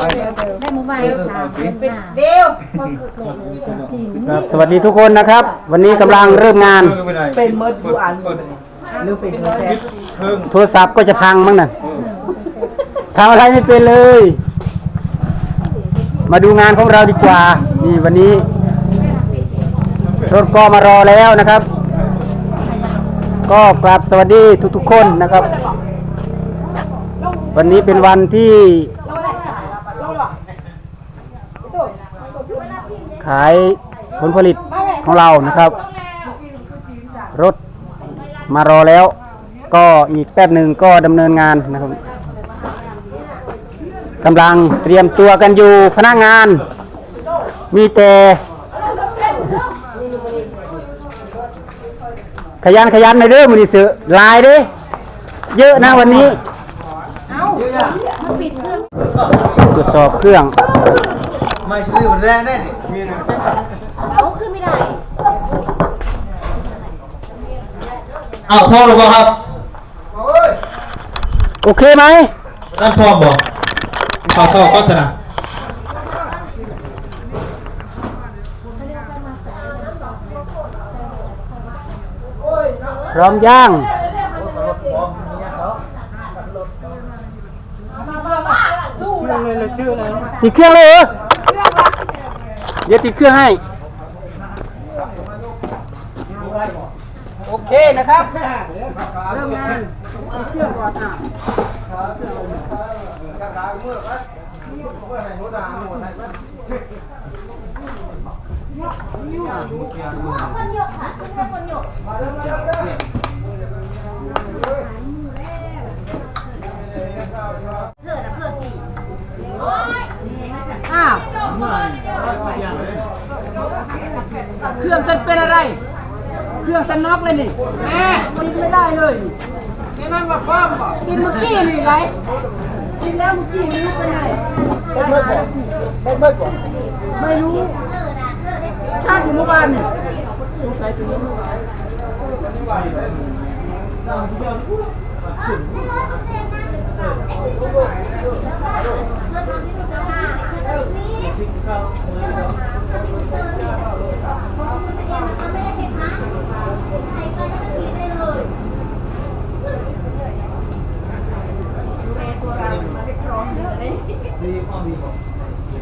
ได้หมู่บ้านทางเป็นหน้าเดียวครับสวัสดีทุกคนนะครับ วันนี้กำลังเริ่มงาน เป็นเมิดผู้อันหรือเป็นแท้โทรศัพท์ก็จะพังมั้งนั่นทำอะไรไม่เป็นเลย มาดูงานของเราดีกว่า นี่วันนี้ รถก็มารอแล้วนะครับ ก็กราบสวัสดีทุกๆคนนะครับ วันนี้เป็นวันที่ ขายผลผลิตของเรานะครับ รถมารอแล้ว ก็อีกแป๊บหนึ่งก็ดำเนินงานนะครับกำลังเตรียมตัวกันอยู่พนักงาน มีแต่ขยันขยันในเรื่องมือนี้เสือลายเด้เยอะนะวันนี้เอ้ามันปิดเครื่องตรวจสอบเครื่อง ไม่ชื่อมันแรงได้นี่มีนะเอาขึ้นไม่ได้อ้าวพ่อหรือเปล่าครับโอเคไหมนั่นพ่อบอกขอสอบก็ชนะพร้อมย่าง ติดเครื่องเลยเหรอ เดี๋ยวติดเครื่องให้ โอเคนะครับ เริ่มงานติดเครื่องก่อนอะอ้ ฉันเป็นอะไร เครื่องฉันน็อกเลยนี่แม่กินไม่ได้เลยนี่นั่นว่าความบ่กินเมื่อกี้นี่ไงกินแล้วเมื่อกี้ไม่รู้เป็นไงเป็นเมื่อก่อนเป็นเมื่อก่อนไม่รู้ ชาติอยู่เมื่อวานนี่สงสัยตัวนี้เมื่อวาน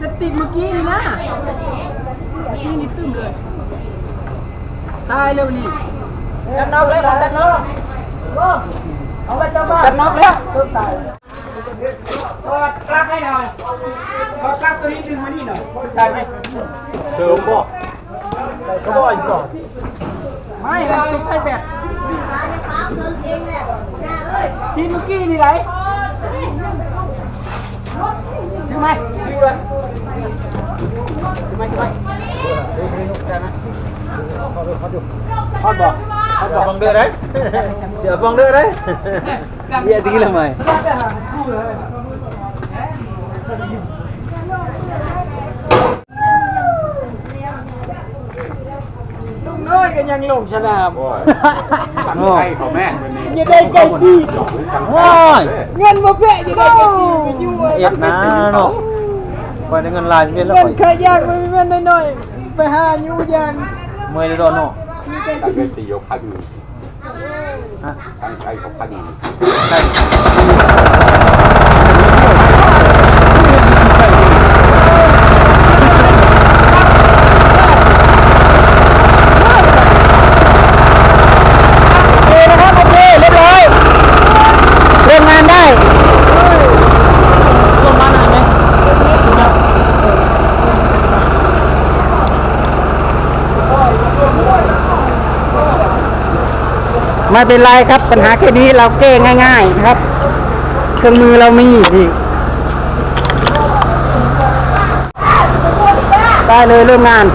สติดเมื่อกี้นี่นะเมื่อกี้นี่ตึ้มเลยตายเร็วนี่ฉันน็อกแล้วฉันน็อกเอาไปจ้าบ้านฉันน็อกแล้วตึ้มตายถอดปลั๊กให้หน่อยถอดปลั๊กตัวนี้ดึงมานี่หน่อยได้ไหมเสริมบ่ก็บ่อีกบ่ไม่เราใช้แบตทีเมื่อกี้นี่ไร ถือไหมถือเลยถือไหมถือไหมฮอดบอกฮอดบอกบังเด้ อได้เสือบังเด้อได้เบียดีละไหมลุงน้อยก็ยังลงชนะสั่งให้เขาแม่อย่าได้ไก่ดีว้ยเงินมาแพะอย่าได้ไก่ดีไปอยู่เอ็ดนะเนาะไปในเงินลายเงินแล้วเงินเคยยากไปเงินน้อยๆไปหาอยู่ยังเมื่อยเลยดอนเนาะตั้งใจตียกพักหนึ่งฮะตั้งใจเขาพักหนึ่งใช่ โอเคนะครับโอเคเรียบร้อยเริ่มงานได้ ร่วมบ้านอะไรไหม ไม่เป็นไรครับปัญหาแค่นี้เราแก้ง่ายๆนะครับ เครื่องมือเรามีนี่ได้เลยเริ่มงาน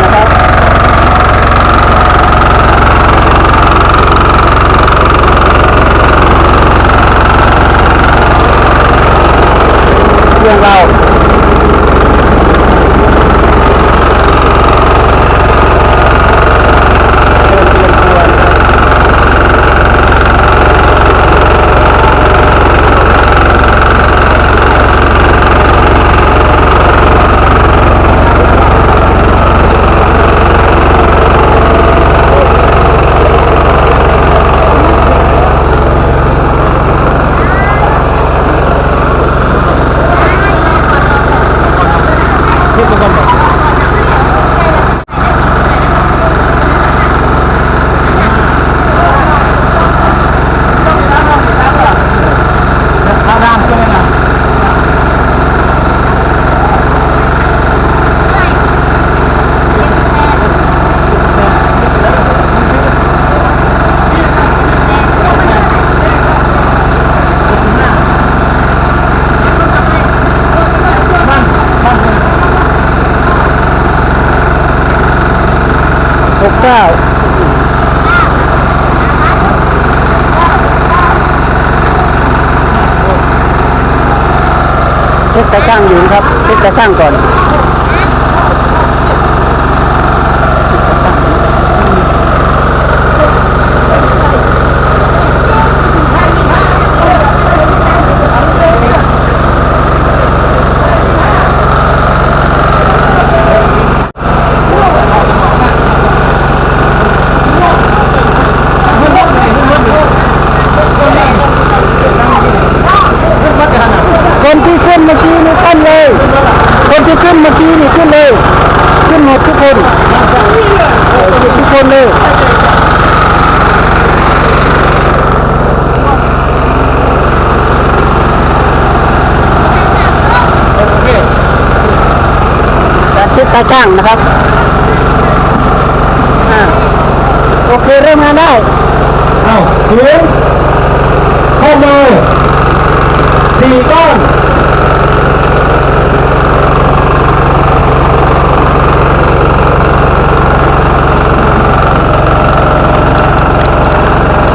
นะครับ เครื่องเรา เก้าเช็คตะช่างอยู่ครับเช็คตะช่างก่อนที่ขึ้นเมื่อกี้นี่ขึ้นเลย คนที่ขึ้นเมื่อกี้นี่ขึ้นเลย ขึ้นหมดทุกคนเออทุกคนเลย การเช็ดตาช่างนะครับโอเคเริ่มงานได้เอ้าศูนย์ข้อมือสี่ก้อน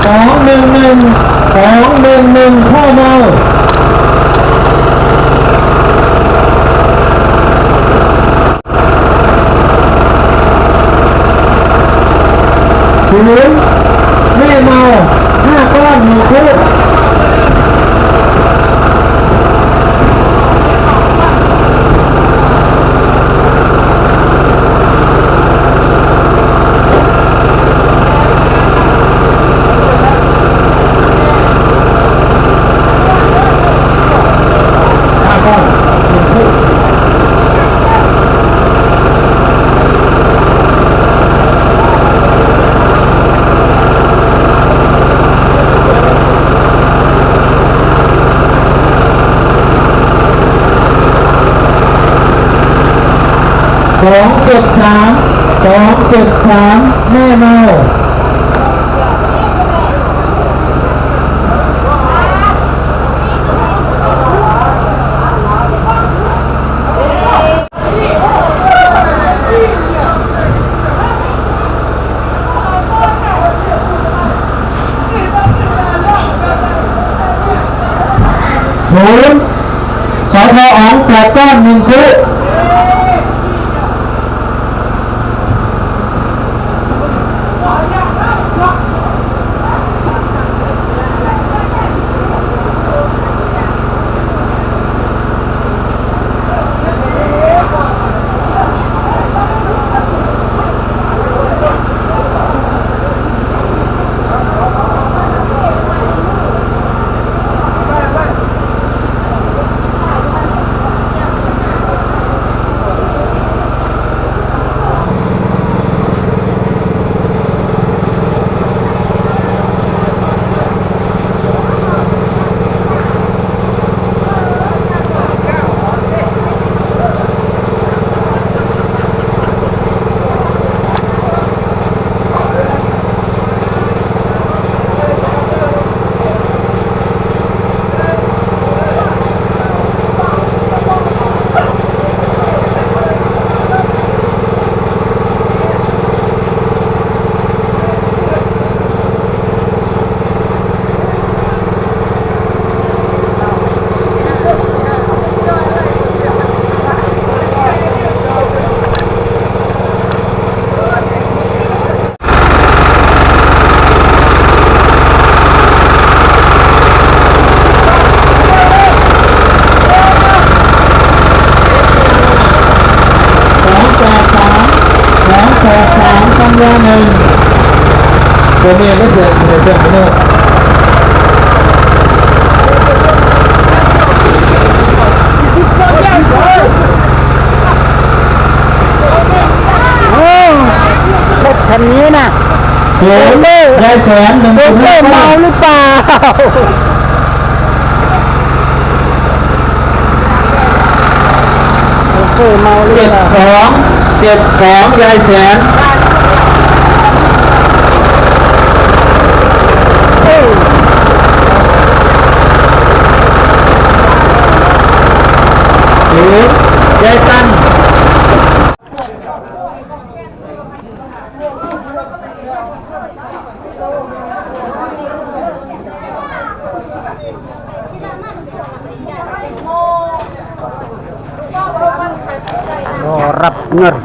สองหนึ่งหนึ่งสองหนึ่งหนึ่งข้อมือศูนย์แม่เมาห้าก้อนหนึ่งคู่ ห้าก้อนหนึ่งคู่ สองเจ็ดสามสองเจ็ดสามแม่เมา เลยโอ้รถคันนี้นะศูนย์ยายแสนหนึ่งโซจุดเฟอร์เมาหรือเปล่าเฟอร์เมาหรือเจ็ดเปล่าสองเจ็ดสองยายแสน รือเจอกันรับเงิน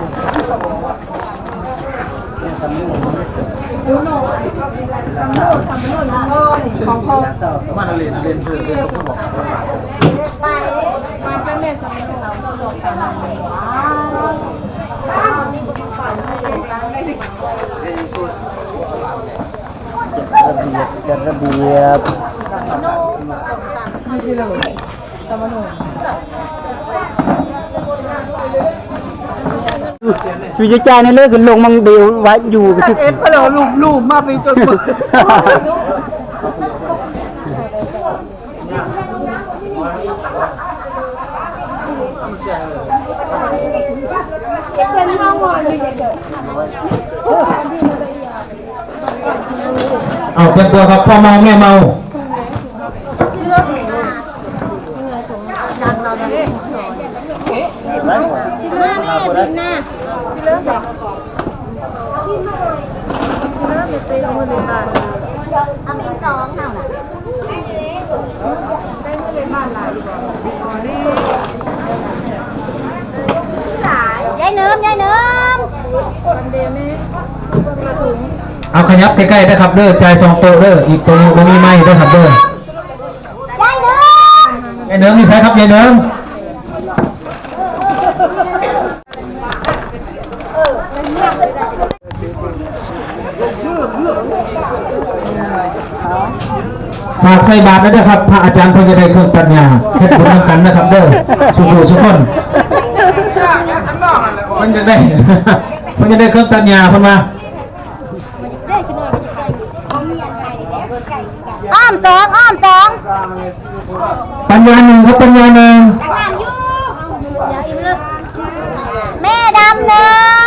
ของพ่อก จัดระเบียบสุจจาในเลิกกันลงมังเดียวไว้อยู่กับเอ็ดเพลลูบลูบมาไปจนหมด เอาเตรียมตัวครับพ่อเมาแม่เมาแม่แม่บินนะเอาบินสองเท่าน่ะยายเนิมยายเนิม เอาขยับใกล้ๆนะครับเด้อจ่ายสองโตวเด้ออีกตัวหนึงบ่มีไม้เด้อครับเด้อยายเนิมยายเนิมนี่ใช่ครับยายเนิมฝากใส่บาตรด้วยนะครับ พระอาจารย์เพิ่งจะได้เครื่องปัญญาเฮ็ดบุญนำกันนะครับเด้อสุขุสุขคนเพิ่นจะได้เพิ่นจะได้เครื่องปัญญาเพิ่นมา อ้อมสองอ้อมสองปัญญาหนึ่งครับปัญญาหนึ่งดังน้ำอยู่อย่าอีกเลยแม่ดำหนึ่ง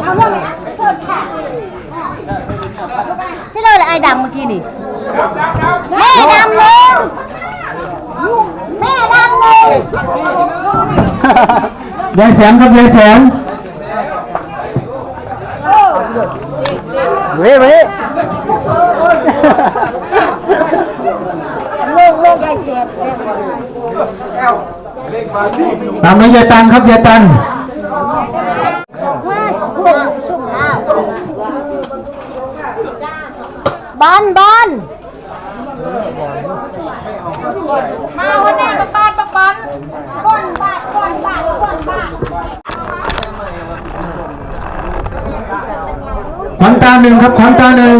เอาเรื่องไหนสุดค่ะใช่เลยไอ้ดำเมื่อกี้นี่แม่ดำหนึ่งแม่ดำหนึ่งยายแสนครับยายแสน เว้ยเว้ย โลกโลกยายเสียด ตามด้วยยายตันครับยายตันว่าพวกสุ่มน้ำบอลบอลมาวันแม่มาบานมาบอลบอลบาทบอลบาทบอลบาทขวัญตาหนึ่งครับขวัญตาหนึ่ง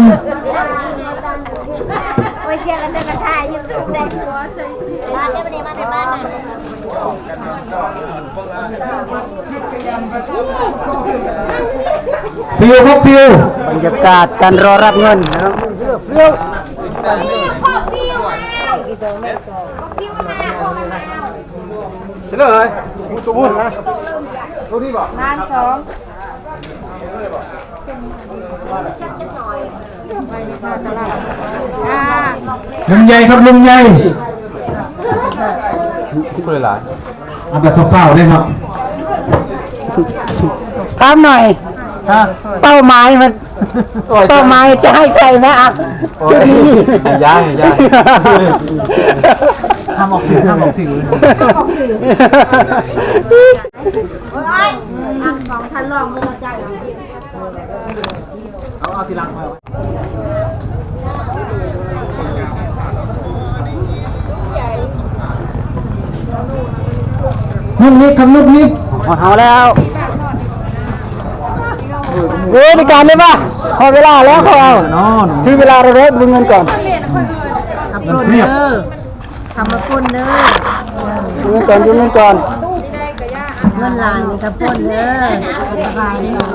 โอ้ยเชียร์กันเดินกันถ่ายอยู่ในหัวใส่ชีบ้านได้ปะเนี่ยมาในบ้านน่ะ ฟิวครับฟิวบรรยากาศการรอรับเงินนะครับนี่ขอฟิวมาขอฟิวมาขอมาเฉลยตัวบุญนะบ้านสองอ่าลุงใหญ่ครับลุงใหญ่ที่บริลาเอาแบบเฝ้าๆเลยเนาะถามหน่อยเป้าหมายมันเป้าหมายจะให้ใครนะอะชุดนี้ย่างย่างห้ามออกสื่อห้ามออกสื่อโอ้ยทางของท่านรองมือจังเอาเอาทีหลังมา นุ่มนิดครับนุ่มนิดเอาแล้วเว้ยในการเลยป่ะพอเวลาแล้วเขาเอานอนที่เวลาเราเริ่มดูเงินก่อนมันเรียบทำมาพ่นเด้อดูเงินก่อนดูเงินก่อนเงินลายมีกระพ่นเด้อสบายเนาะ